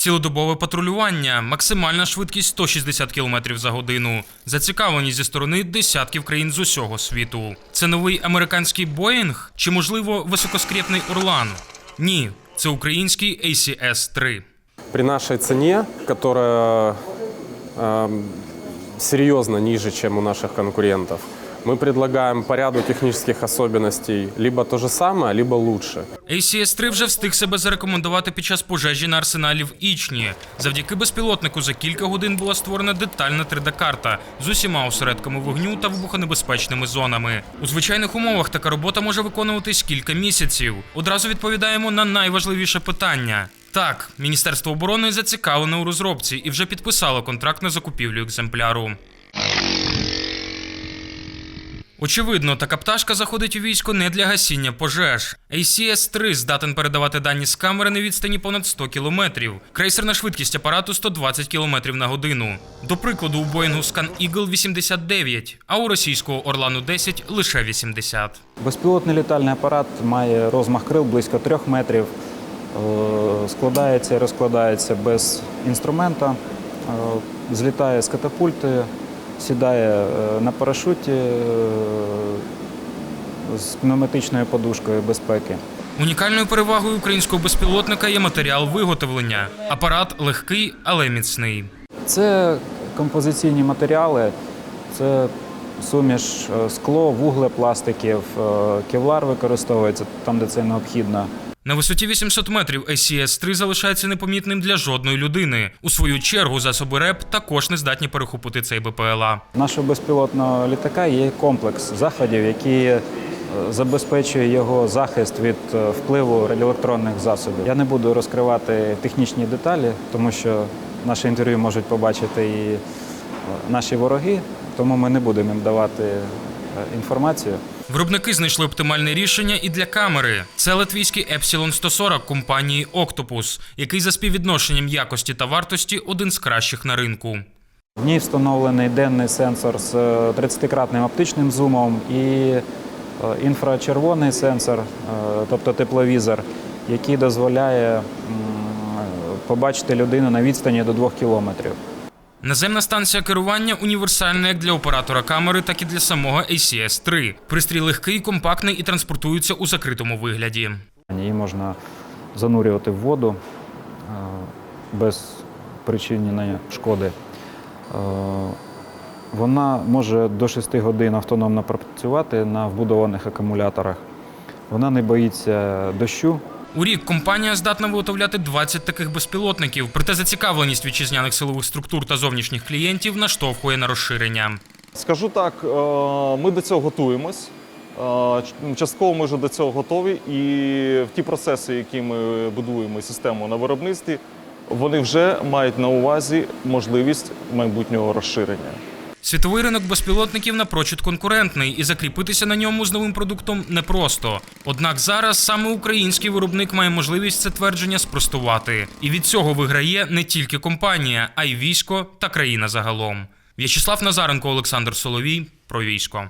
Цілодобове патрулювання, максимальна швидкість 160 км за годину, зацікавлені зі сторони десятків країн з усього світу. Це новий американський Боїнг чи, можливо, високоскрєпний Орлан? Ні, це український ACS-3. При нашей цене, которая эм, серьезно ниже, чем у наших конкурентов, мы предлагаем по ряду технических особенностей либо то же самое, либо лучше. ACS-3 вже встиг себе зарекомендувати під час пожежі на арсеналі в Ічні. Завдяки безпілотнику за кілька годин була створена детальна 3D-карта з усіма осередками вогню та вибухонебезпечними зонами. У звичайних умовах така робота може виконуватись кілька місяців. Одразу відповідаємо на найважливіше питання. Так, Міністерство оборони зацікавлене у розробці і вже підписало контракт на закупівлю екземпляру. Очевидно, така пташка заходить у військо не для гасіння пожеж. ACS-3 здатен передавати дані з камери на відстані понад 100 кілометрів. Крейсерна швидкість апарату 120 кілометрів на годину. До прикладу, у Боїнгу Scan Eagle 89, а у російського Орлану 10 лише 80. Безпілотний літальний апарат має розмах крил близько 3 метрів, е, складається і розкладається без інструмента, е, злітає з катапульти, сідає е, на парашуті е, з пневматичною подушкою безпеки. Унікальною перевагою українського безпілотника є матеріал виготовлення. Апарат легкий, але міцний. Це композиційні матеріали, це суміш е, скло, вуглепластиків, кевлар використовується там, де це необхідно. На висоті 800 метрів ACS-3 залишається непомітним для жодної людини. У свою чергу засоби РЕП також не здатні перехопити цей БПЛА. Нашого безпілотного літака є комплекс заходів, які е, забезпечує його захист від е, впливу радіоелектронних засобів. Я не буду розкривати технічні деталі, тому що наше інтерв'ю можуть побачити і е, наші вороги, тому ми не будемо їм давати інформацію. Виробники знайшли оптимальне рішення і для камери. Це латвійський Epsilon 140 компанії Octopus, який за співвідношенням якості та вартості один з кращих на ринку. В ній встановлений денний сенсор з е, 30-кратним оптичним зумом і е, інфрачервоний сенсор, е, тобто тепловізор, який дозволяє побачити людину на відстані до 2 кілометрів. Наземна станція керування універсальна як для оператора камери, так і для самого ACS-3. Пристрій легкий, компактний і транспортується у закритому вигляді. Її можна занурювати в воду е, без причинення шкоди. Е, Вона може до 6 годин автономно працювати на вбудованих акумуляторах. Вона не боїться дощу. У рік компанія здатна виготовляти 20 таких безпілотників, проте зацікавленість вітчизняних силових структур та зовнішніх клієнтів наштовхує на розширення. Скажу так, е, ми до цього готуємось. Е, Частково ми вже до цього готові, і в ті процеси, які ми будуємо систему на виробництві, вони вже мають на увазі можливість майбутнього розширення. Світовий ринок безпілотників напрочуд конкурентний, і закріпитися на ньому з новим продуктом непросто. Однак зараз саме український виробник має можливість це твердження спростувати. І від цього виграє не тільки компанія, а й військо та країна загалом. В'ячеслав Назаренко, Олександр Соловій про військо.